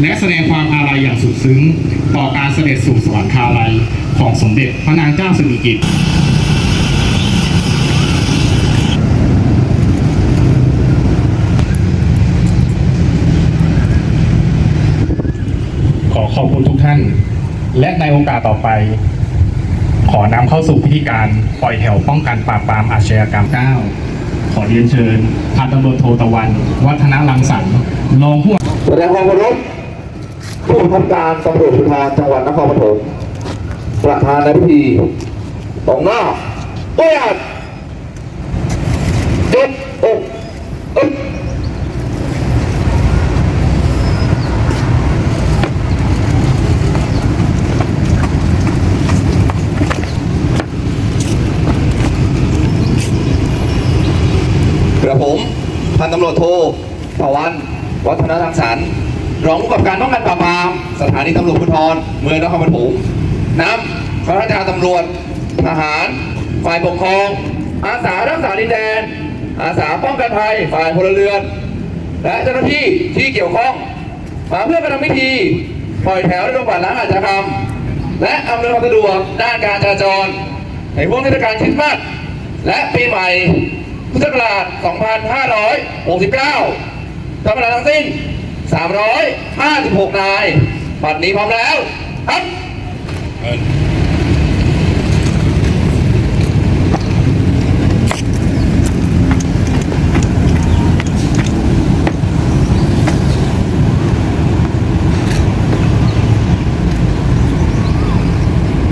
และแสดงความอาลัยอย่างสุดซึ้ง ต่อการเสด็จสู่สวรรคาลัยของสมเด็จพระนางเจ้าสิริกิติ์ขอขอบคุณทุกท่าน และในโอกาสต่อไป ขอนำเข้าสู่พิธีการปล่อยแถวป้องกันปราบปรามอาชญากรรม9ขอเรียนเชิญพันตำรวจโทตะวัน วัฒนรังสรรค์รองผู้แสดงความเคารพ ผู้บังคับการตำรวจภูธรจังหวัดนครปฐมประธานในพิธีตรงหน้าเปียดเจ็บอกอึ๊กระผมพันตำรวจโทประวัน วัฒนทางสรรรองผู้กำกับการป้องกัน นีตำรวจภูธรเมืองนครปฐมนำข้าราชการตำรวจทหาร ฝ่ายปกครอง อาสารักษาดินแดน อาสาป้องกันภัยฝ่ายพลเรือน และเจ้าหน้าที่ที่เกี่ยวข้องมาเพื่อกระทำพิธีปล่อยแถวในโรงพยาบาลล้างอาชญากรรม และอำนวยความสะดวกด้านการจราจร ในพวกเทศกาลคริสต์มาสและปีใหม่พุทธศักราช 2569ทำเวลาทั้งสิ้น 356 นาย บัดนี้พร้อมแล้วครับ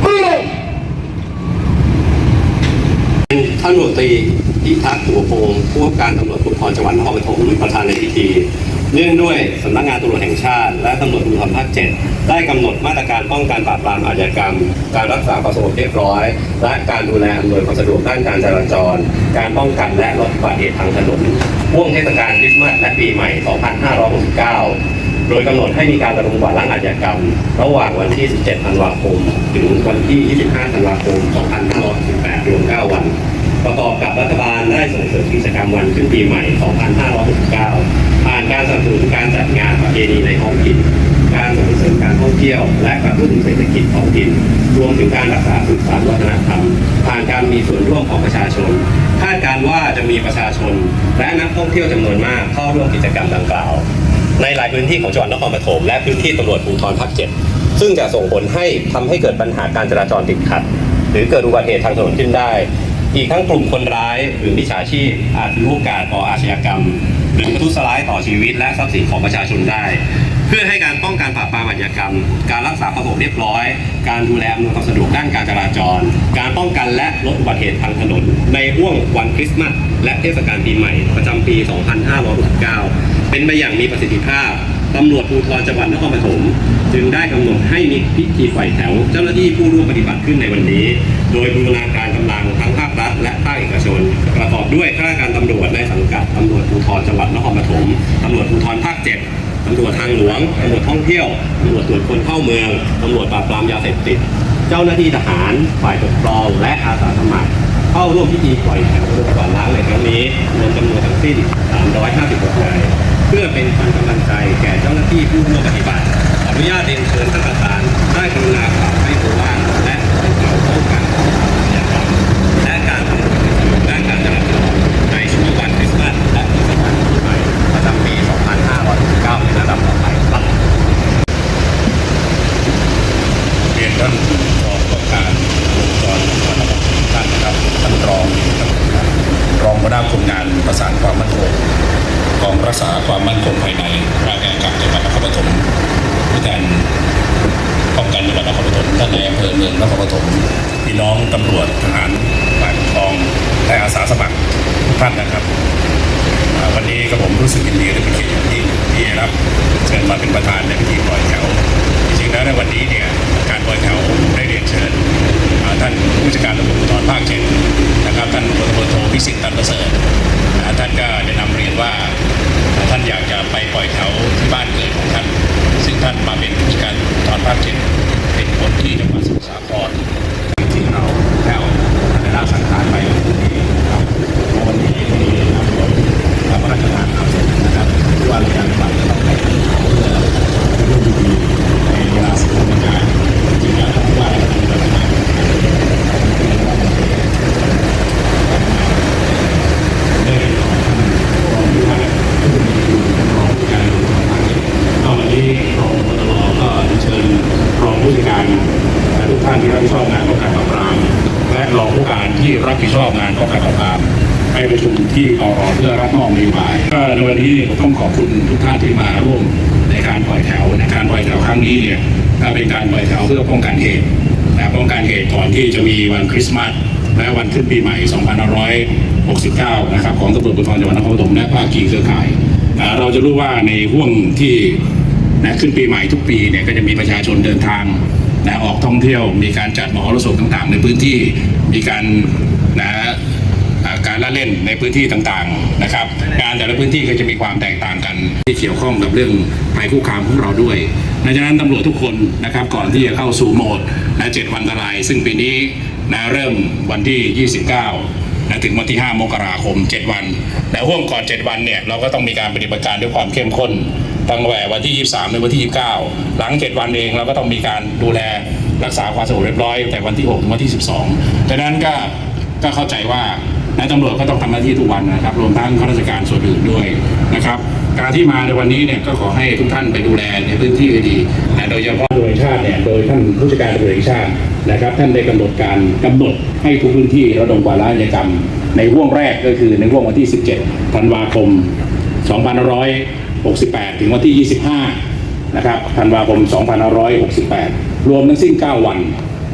มือลง ท่านตำรวจตรีพิทักษ์หัวโพง ผู้ว่าการตำรวจภูธรจังหวัดนครปฐมประธานในพิธีเนื่องด้วยสำนักงานตำรวจแห่งชาติ และตำรวจภูธรภาคเจ็ดได้กำหนดมาตรการป้องกันปราบปรามอาชญากรรม การรักษาความสงบเรียบร้อย และการดูแลอำนวยความสะดวกด้านการจราจร การป้องกันและลดอุบัติเหตุทางถนนช่วงเทศกาลคริสต์มาสและปีใหม่ 2569 โดยกำหนดให้มีการระดมกวาดล้างอาชญากรรม ระหว่างวันที่ 17 ธันวาคม ถึงวันที่ 25 ธันวาคม 2568รวม 9 วัน ประกอบกับรัฐบาล ได้ส่งเสริมกิจกรรมวันขึ้นปีใหม่ 2569 ผ่านการสนับสนุนการจัดงานประเพณีในท้องถิ่น การส่งเสริมการท่องเที่ยว และกระตุ้นเศรษฐกิจท้องถิ่น รวมถึงการรักษาสืบสานวัฒนธรรม ผ่านการมีส่วนร่วมของประชาชน คาดการว่าจะมีประชาชน และนักท่องเที่ยวจำนวนมากเข้าร่วมกิจกรรมดังกล่าว ในหลายพื้นที่ของจังหวัดนครปฐมและพื้นที่ตำรวจภูธรภาคเจ็ดซึ่งจะส่งผลให้ทำให้เกิดปัญหาการจราจรติดขัด หรือเกิดอุบัติเหตุทางถนนขึ้นได้ อีกทั้งกลุ่มคนร้ายหรือมิจฉาชีพอาจถือโอกาสก่ออาชญากรรม หรือทุษร้ายต่อชีวิตและทรัพย์สินของประชาชนได้ เพื่อให้การป้องกันปราบปรามอาชญากรรม การรักษาความสงบเรียบร้อย การดูแลอำนวยความสะดวกด้านการจราจร การป้องกันและลดอุบัติเหตุทางถนน ในห่วงวันคริสต์มาสและเทศกาลปีใหม่ประจำปี 2569 เป็นไปอย่างมีประสิทธิภาพตำรวจภูธรจังหวัดนครปฐมจึงได้กำหนดให้มีพิธีปล่อยแถว เจ้าหน้าที่ผู้ร่วมปฏิบัติขึ้นในวันนี้ โดยบูรณาการกำลังทั้งภาครัฐและภาค เอกชน ประกอบด้วยข้าราชการตำรวจในสังกัดตำรวจภูธรจังหวัดนครปฐมตำรวจภูธรภาคเจ็ดตำรวจทางหลวงตำรวจท่องเที่ยวตำรวจตรวจคนเข้าเมืองตำรวจปราบปรามยาเสพติด เจ้าหน้าที่ทหารฝ่ายปกครองและอาสาสมัครเข้าร่วมพิธีปล่อยแถวก่อนล้างในครั้งนี้รวมจำนวนทั้งสิ้น 356นายเพื่อเป็นขวัญกำลังใจแก่เจ้าหน้าที่ผู้ร่วมปฏิบัติขออนุญาตเรียนเชิญท่านประธานได้กรุณากล่าวให้โอวาทและให้กล่าวป้องกันอาชญากรรมและการทำความผิดด้านการจราจรในช่วงวันคริสต์มาสและเทศกาลปีใหม่ประจำปี 2569ในระดับต่อไปครับ เรียนท่านรองประธานองค์กรท่านนะครับท่านรองรองหัวหน้ากรมงานประสานความมั่นคงกองรักษาความมั่นคงภายในราชการจังหวัดนครปฐมผู้แทนป้องกันจังหวัดนครปฐมท่านในอำเภอเมืองนครปฐม พี่น้องตำรวจทหารฝ่ายปกครองและอาสาสมัครทุกท่านนะครับวันนี้ก็ผมรู้สึกยินดีและเป็นเกียรติอย่างยิ่งที่ได้รับเชิญมาเป็นประธานในพิธีปล่อยแถวจริงๆแล้วในวันนี้เนี่ยการปล่อยแถวได้เรียนเชิญท่านผู้จัดการตำรวจภูธรภาคเจ็ดนะครับท่านพลตำรวจโทพิสิทธิ์ตันประเสริฐท่านก็ได้นำเรียนว่าอ่าท่านอยากจะไปปล่อยแถวที่บ้านเกิดของท่าน ซึ่งท่านมาเป็นผู้จัดการตำรวจภูธรภาคเจ็ดเป็นคนที่จังหวัดสมุทรสาครที่เราแล้วได้รับสังขารไปวันนี้นะครับวันนี้มีนำรถพระราชทานอาวุธนะครับว่าเรียน ที่รับผิดชอบงานก็ไปปรอเพื่อรับมอบนโยบายก็ในวันนี้ผมต้องขอบคุณทุกท่านที่มาร่วมในการปล่อยแถวในการปล่อยแถวครั้งนี้เนี่ยก็เป็นการปล่อยแถวเพื่อป้องกันเหตุนะป้องกันเหตุก่อนที่จะมีวันคริสต์มาสและวันขึ้นปีใหม่ 2569 นะครับของตำรวจภูธรจังหวัดนครปฐมและภาคีเครือข่าย เราจะรู้ว่าในห่วงที่นะขึ้นปีใหม่ทุกปีเนี่ยก็จะมีประชาชนเดินทางนะออกท่องเที่ยวมีการจัดมหรสพต่างๆ ในพื้นที่ มีการนะการละเล่นในพื้นที่ต่างๆนะครับ งานแต่ละพื้นที่ก็จะมีความแตกต่างกันที่เกี่ยวข้องกับเรื่องภัยคุกคามของเราด้วยดังนั้นตำรวจทุกคนนะครับก่อนที่จะเข้าสู่โหมดนะเจ็ดวันอันตราย ซึ่งปีนี้นะเริ่มวันที่ 29นะถึงวันที่ 5 มกราคม 7 วันแต่ห่วงก่อน 7 วันเนี่ยเราก็ต้องมีการปฏิบัติการด้วยความเข้มข้นตั้งแต่วันที่ 23ในวันที่ 29 หลัง 7 วันเองเราก็ต้องมีการดูแล รักษาความสงบเรียบร้อยแต่วันที่6ถึงวันที่ 12ดังนั้นก็ก็เข้าใจว่านายตำรวจก็ต้องทำหน้าที่ทุกวันนะครับ รวมทั้งข้าราชการส่วนอื่นด้วยนะครับ การที่มาในวันนี้เนี่ยก็ขอให้ทุกท่านไปดูแลในพื้นที่ดีนะโดยเฉพาะโดยชาติเนี่ยโดยท่านผู้จัดการตำรวจแห่งชาตินะครับ ท่านได้กำหนดการกำหนดให้ทุกพื้นที่ระดมกวาดล้างอาชญากรรม ในห่วงแรกก็คือในห่วงวันที่ 17 ธันวาคม 2568 ถึงวันที่ 25 นะครับ ธันวาคม 2568 รวมทั้งสิ้น 9 วัน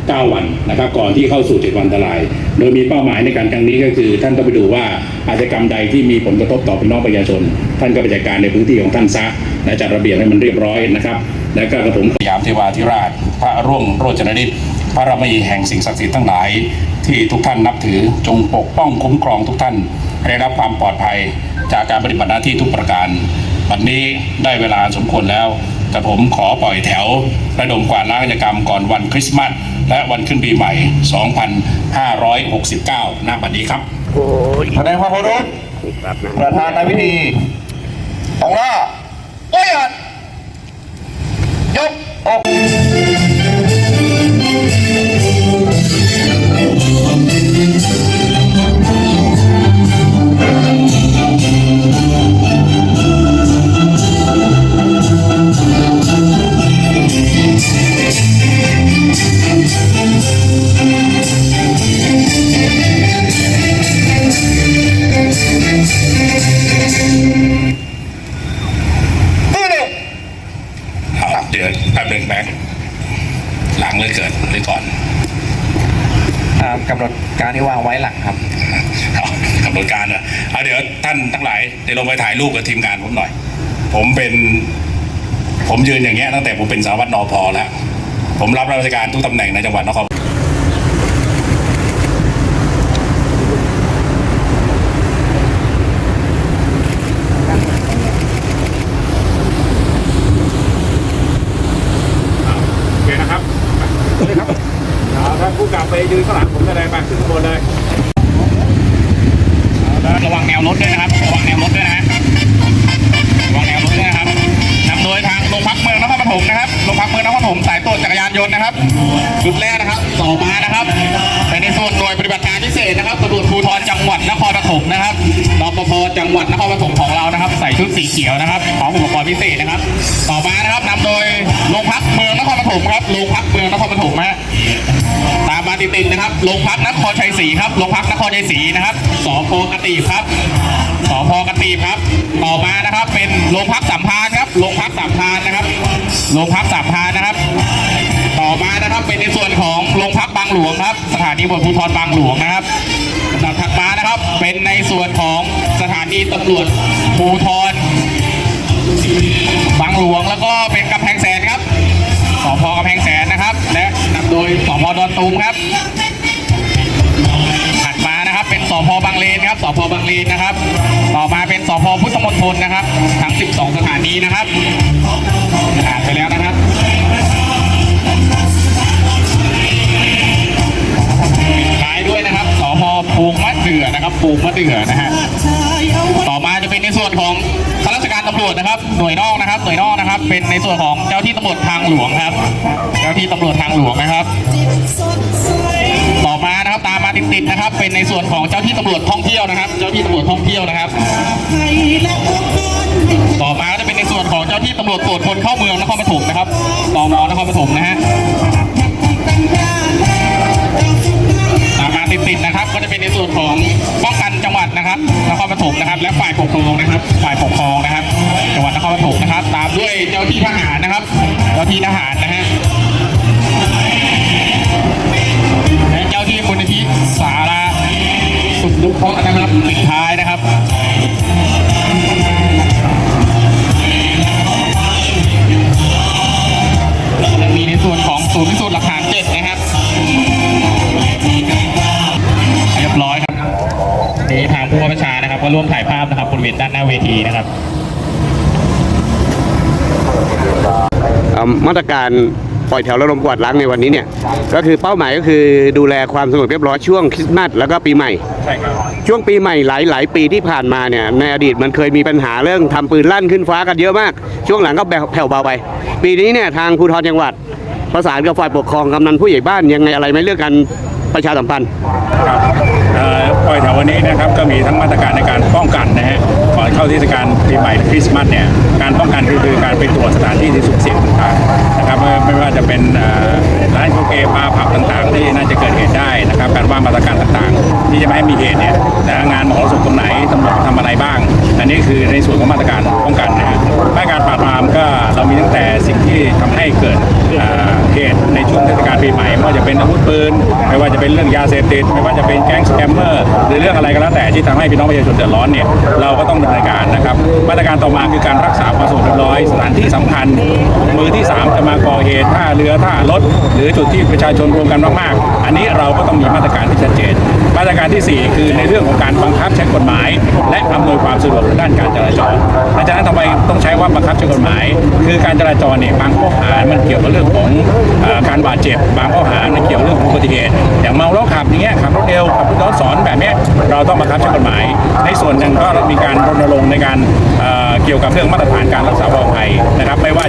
9 วันนะครับ ก่อนที่เข้าสู่ 7 วันอันตราย โดยมีเป้าหมายในการครั้งนี้ก็คือ ท่านต้องไปดูว่าอาชญากรรมใดที่มีผลกระทบต่อพี่น้องประชาชน ท่านก็ไปจัดการในพื้นที่ของท่านซะและจัดระเบียบให้มันเรียบร้อยนะครับ และก็กระผมสยามเทวาธิราช พระร่วงโรจนฤทธิ์พระรมีแห่งสิ่งศักดิ์สิทธิ์ทั้งหลาย ที่ทุกท่านนับถือจงปกป้องคุ้มครองทุกท่านให้ได้รับความปลอดภัยจากการปฏิบัติหน้าที่ทุกประการวันนี้ได้เวลาสมควรแล้ว แต่ผมขอปล่อยแถวระดมกวาดล้างอาชญากรรมก่อนวันคริสต์มาสและวันขึ้นปีใหม่ 2569หน้าบัดนี้ครับแสดงความเคารพประธานในพิธีตรงหน้าโอ้ยอัดยกอกมือ ดี๋ยวลงไปถ่ายรูปกับทีมงานผมหน่อย ผมเป็นผมยืนอย่างเงี้ยตั้งแต่ผมเป็นสารวัตรนอพอแล้ว ผมรับราชการทุกตำแหน่งในจังหวัดนคร 6 นะครับรปภจังหวัดนครปฐมของเรานะครับ ใส่ชุดสีเขียวนะครับของอุปกรณ์พิเศษนะครับ ต่อมานะครับนำโดยโรงพักเมืองนครปฐมครับโรงพักเมืองนครปฐมฮะตามมาติดติดนะครับโรงพักนครชัยศรีครับโรงพักนครชัยศรีนะครับสพกตีครับสพกตีครับ ต่อมานะครับเป็นโรงพักสัมพานครับโรงพักสัมพานนะครับโรงพักสัมพานนะครับ อมานะครับ เป็นในส่วนของโรงพักบางหลวงครับ สถานีตำรวจภูธรบางหลวงนะครับลำดับถัดมานะครับ เป็นในส่วนของสถานีตำรวจภูธรบางหลวงแล้วก็เป็นกำแพงแสนครับสพกำแพงแสนนะครับ และนำโดยสพดอนตูมครับถัดมานะครับเป็นสพบางเลนครับสพบางเลนนะครับ ต่อมาเป็นสพพุทธมณฑลนะครับ ทั้ง 12 สถานีนะครับอ่านไปแล้วนะครับ อนะครับปูงมะเดื่อนะฮะต่อมาจะเป็นในส่วนของข้าราชการตำรวจนะครับหน่วยนอกนะครับหน่วยนอกนะครับ เป็นในส่วนของเจ้าที่ตำรวจทางหลวงครับ เจ้าที่ตำรวจทางหลวงนะครับ ต่อมานะครับตามมาติดๆนะครับ เป็นในส่วนของเจ้าที่ตำรวจท่องเที่ยวนะครับ เจ้าที่ตำรวจท่องเที่ยวนะครับต่อมาจะเป็นในส่วนของเจ้าที่ตำรวจตรวจคนเข้าเมืองนครปฐมนะครับตมนครปฐมนะฮะ ตามมาติดนะครับ ก็จะเป็นในส่วนของป้องกันจังหวัดนะครับนครปฐมนะครับ และฝ่ายปกครองนะครับ ฝ่ายปกครองนะครับ จังหวัดนครปฐมนะครับ ตามด้วยเจ้าที่ทหารนะครับ เจ้าที่ทหารนะฮะและเจ้าที่มูลนิธิสาราสุดลุกเพราะห์นะครับปิดท้ายนะครับและมีในส่วนของศูนย์พิสูจน์หลักฐานเจ็ดนะครั นี่ทางผู้ว่าราชการนะครับ ก็ร่วมถ่ายภาพนะครับบริเวณด้านหน้าเวทีนะครับเอ่อมาตรการปล่อยแถวระดมกวาดล้างในวันนี้เนี่ยก็คือเป้าหมายก็คือดูแลความสงบเรียบร้อยช่วงคริสต์มาสแล้วก็ปีใหม่ใช่ครับช่วงปีใหม่หลายหลายปีที่ผ่านมาเนี่ยในอดีตมันเคยมีปัญหาเรื่องทำปืนลั่นขึ้นฟ้ากันเยอะมาก ช่วงหลังก็แผ่วแผ่วเบาไป ปีนี้เนี่ยทางภูธรจังหวัด ประสานกับฝ่ายปกครองกำนันผู้ใหญ่บ้านยังไงอะไรไหม่เรื่องการประชาสัมพันธ์ครับเอ่อ ปล่อยแถววันนี้นะครับก็มีทั้งมาตรการในการป้องกันนะฮะ เข้าเทศกาลปีใหม่คริสต์มาสเนี่ยการป้องกันคือคือการไปตรวจสถานที่ที่สุ่มเสี่ยงต่างๆนะครับไม่ว่าจะเป็นร้านคาราโอเกบาร์ผับต่างๆ ที่น่าจะเกิดเหตุได้นะครับการวางมาตรการต่างๆ ที่จะไม่ให้มีเหตุเนี่ยนะงานมหรสพตรงไหนตำรวจทำอะไรบ้าง อันนี้คือในส่วนของมาตรการป้องกันนะฮะมาตรการปราบปรามก็เรามีตั้งแต่สิ่งที่ทำให้เกิดเหตุในช่วงเทศกาลปีใหม่ไม่ว่าจะเป็นอาวุธปืนไม่ว่าจะเป็นเรื่องยาเสพติดไม่ว่าจะเป็นแก๊งสแกมเมอร์หรือเรื่องอะไรก็แล้วแต่ที่ทำให้พี่น้องประชาชนเดือดร้อนเนี่ยเราก็ต้องดำเนินราการนะครับ มาตรการต่อมาคือการรักษาความสงบเรียบร้อย สถานที่สำคัญ มือที่ 3 จะมาก่อเหตุท่าเรือท่ารถ หรือจุดที่ประชาชนรวมกันมากๆ อันนี้เราก็ต้องมีมาตรการที่ชัดเจน มาตรการทีสี่ 4 คือในเรื่องของการบังคับใช้กฎหมาย และอำนวยความสะดวกด้านการจราจรดังนั้นทำไมต้องใช้ว่าบังคับใช้กฎหมาย คือการจราจรเนี่ยบางข้อหามันเกี่ยวกับเรื่องของอการบาดเจ็บบางข้อหาเนี่ยเกี่ยวเรื่องของอุบัติเหตุอย่างเมาแล้วขับอย่างเงี้ยขับรถเร็วขับรถย้อนสอนแบบเนี้ยเราต้องบังคับใช้กฎหมาย ในส่วนหนึ่งก็มีการรณรงค์ในการเกี่ยวกับเรื่องมาตรฐานการรักษาความปลอดภัย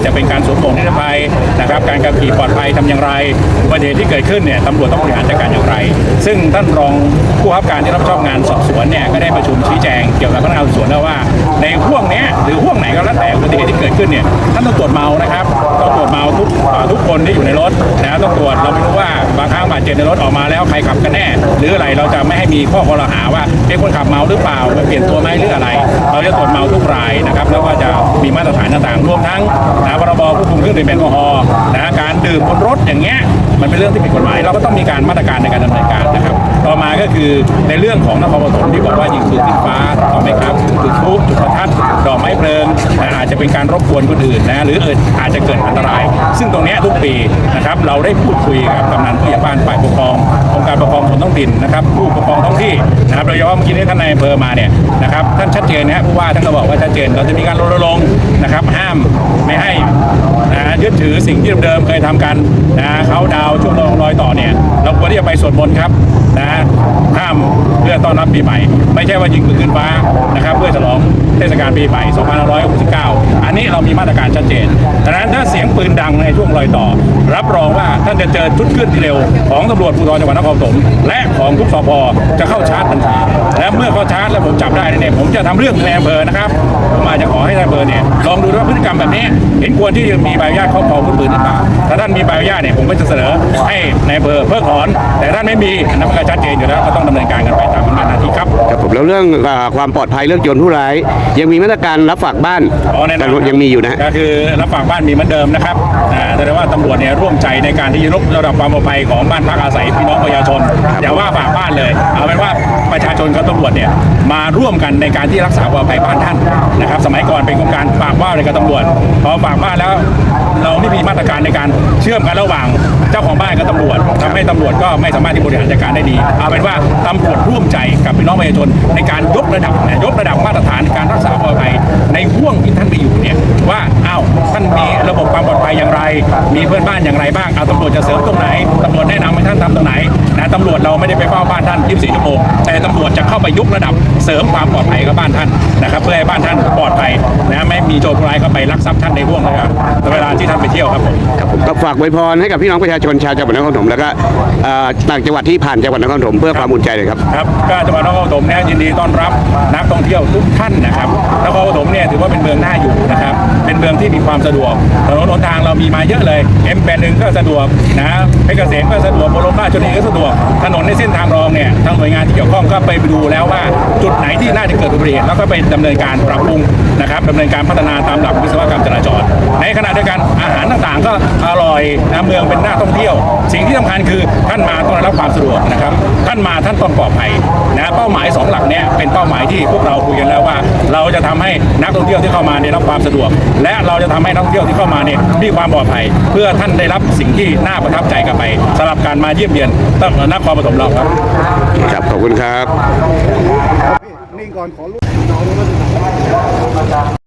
จะเป็นการสวมหมวกนิรภัยนะครับการขับขี่ปลอดภัยทำอย่างไรอุบัติเหตุที่เกิดขึ้นเนี่ยตำรวจต้องบริหารจัดการอย่างไร ซึ่งท่านรองผู้บังคับการที่รับผิดชอบงานสอบสวนเนี่ยก็ได้ประชุมชี้แจงเกี่ยวกับพนักงานสอบสวนแล้วว่า ในห่วงเนี้ยหรือห่วงไหนก็แล้วแต่อุบัติเหตุที่เกิดขึ้นเนี่ยท่านต้องตรวจเมานะครับต้องตรวจเมาทุกทุกคนที่อยู่ในรถนะต้องตรวจเราไม่รู้ว่าบางครั้งบาดเจ็บในรถออกมาแล้วใครขับกันแน่ หรืออะไรเราจะไม่ให้มีข้อกล่าวหาว่าเป็นคนขับเมาหรือเปล่าเปลี่ยนตัวไหมหรืออะไร เราจะตรวจเมาทุกรายนะครับแล้วก็จะมีมาตรฐานต่างๆรวมทั้งนะ ควบคุมเครื่องดื่มแอลกอฮอล์นะการดื่มบนรถอย่างเงี้ยมันเป็นเรื่องที่ผิดกฎหมาย เราก็ต้องมีการมาตรการในการดำเนินการนะครับต่อมาก็คือในเรื่องของนครปฐมที่บอกว่ายิงปืนขึ้นฟ้าถูกไหมครับจุดพลุจุดประทัดดอกไม้เพลิงนะอาจจะเป็นการรบกวนคนอื่นนะหรือเอิดอาจจะเกิดอันตราย ซึ่งตรงนี้ทุกปีนะครับเราได้พูดคุยกับกำนันผู้ใหญ่บ้านฝ่ายปกครององค์การปกครองส่วนท้องถิ่นนะครับผู้ปกครองท้องที่นะครับโดยเฉพาะเมื่อกี้นี้ท่านนายอำเภอมาเนี่ยนะครับท่านชัดเจนนะฮะผู้ว่าท่านก็บอกว่าชัดเจนเราจะมีการรณรงค์นะครับห้ามไม่ให้นะ ยึดถือสิ่งที่เดิมเคยทำกันนะเขาดาวช่วงรอยต่อเนี่ยเราควรที่จะไปสวดมนต์ครับนะห้ามเพื่อต้อนรับปีใหม่ ไม่ใช่ว่ายิงปืนขึ้นฟ้านะครับ เพื่อฉลองเทศกาลปีใหม่ 2569 อันนี้เรามีมาตรการชัดเจนดังนั้นถ้าเสียงปืนดังในช่วงรอยต่อ รับรองว่าท่านจะเจอชุดเคลื่อนที่เร็วของตำรวจภูธรจังหวัดนครปฐมและของทุกสพจะเข้าชาร์จทันทีและเมื่อเข้าชาร์จแล้วผมจับได้เนี่ยผมจะทำเรื่องในอำเภอนะครับผมอาจจะขอให้นายอำเภอเนี่ยลองดูว่าพฤติกรรมแบบนี้เห็นควรที่จะมีใบอนุญาตครอบครองอาวุธปืนหรือเปล่าถ้าท่านมีใบอนุญาตเนี่ยผมก็จะเสนอให้ในายอำเภอเพิกถอน แต่ท่านไม่มีอันนั้นมันก็ชัดเจนอยู่แล้วก็ต้องดำเนินการกันไปตามอำนาจหน้าที่ครับ ครับผมแล้วเรื่องอ่าความปลอดภัยเรื่องโจรผู้ร้าย ยังมีมาตรการรับฝากบ้านอ๋อแน่นอนยังมีอยู่นะ ก็คือรับฝากบ้านมีเหมือนเดิมนะครับอ่าแต่ว่าตำรวจเนี่ยร่วมใจในการที่จะยกระดับความปลอดภัยของบ้านพักอาศัยพี่น้องประชาชนอย่าว่าฝากบ้านเลยเอาเป็นว่าประชาชนกับตำรวจเนี่ยมาร่วมกันในการที่รักษาความปลอดภัยบ้านท่านนะครับ สมัยก่อนเป็นโครงการฝากบ้านเลยกับตำรวจพอฝากบ้านแล้ว เราไม่มีมาตรการในการ ชื่อมกันระหว่างเจ้าของบ้านกับตำรวจทำให้ตำรวจก็ไม่สามารถที่บริหารจัดการได้ดี เอาเป็นว่าตำรวจร่วมใจกับพี่น้องประชาชนในการยกระดับยกระดับมาตรฐานการรักษาปลอดภัยในห่วงที่ท่านไปอยู่เนี่ยว่าอ้าวท่านมีระบบความปลอดภัยอย่างไร มีเพื่อนบ้านอย่างไรบ้างเอาตำรวจจะเสริมตรงไหนตำรวจแนะนำให้ท่านทำตรงไหนนะตำรวจเราไม่ได้ไปเฝ้าบ้านท่าน 24 ชั่วโมงแต่ตำรวจจะเข้าไปยกระดับเสริมความปลอดภัยกับบ้านท่านนะครับเพื่อให้บ้านท่านปลอดภัยนะไม่มีโจรร้ายเข้าไปลักทรัพย์ท่านในห่วงนะครับเวลาที่ท่านไปเที่ยวครับผมก็ฝากอวยพรให้กับพี่น้องประชาชนชาวจังหวัดนครปฐมแล้วก็เอ่อต่างจังหวัดที่ผ่านจังหวัดนครปฐมเพื่อความอุ่นใจเลยครับ ครับก็จังหวัดนครปฐมเนี่ยยินดีต้อนรับนักท่องเที่ยวทุกท่านนะครับนครปฐมเนี่ยถือว่าเป็นเมืองน่าอยู่นะครับ เป็นเมืองที่มีความสะดวกถนนหนทางเรามีมาเยอะเลย M81 ก็สะดวกนะเพชรเกษมก็สะดวกบรมราชชนนีก็สะดวก ถนนในเส้นทางรองเนี่ยทางหน่วยงานที่เกี่ยวข้องก็ไปดูแล้วว่าจุดไหนที่น่าจะเกิดอุบัติเหตุแล้วก็ไปดำเนินการปรับปรุงนะครับดำเนินการพัฒนาตามหลักวิศวกรรมจราจร ในขณะเดียวกันอาหารต่างๆ ก็อร่อยนะเมืองเป็นหน้าท่องเที่ยว สิ่งที่สำคัญคือท่านมาต้องได้รับความสะดวกนะครับท่านมาท่านต้องปลอดภัยนะเป้าหมายสองหลักเนี้ยเป็นเป้าหมายที่พวกเราคุยกันแล้วว่า เราจะทำให้นักท่องเที่ยวที่เข้ามาได้รับความสะดวกและเราจะทำให้นักท่องเที่ยวที่เข้ามาเนี่ยมีความปลอดภัย เพื่อท่านได้รับสิ่งที่น่าประทับใจกลับไปสำหรับการมาเยี่ยมเยียนตั้งนครปสมเราครับครับขอบคุณครับนิ่ก่อนขอรู้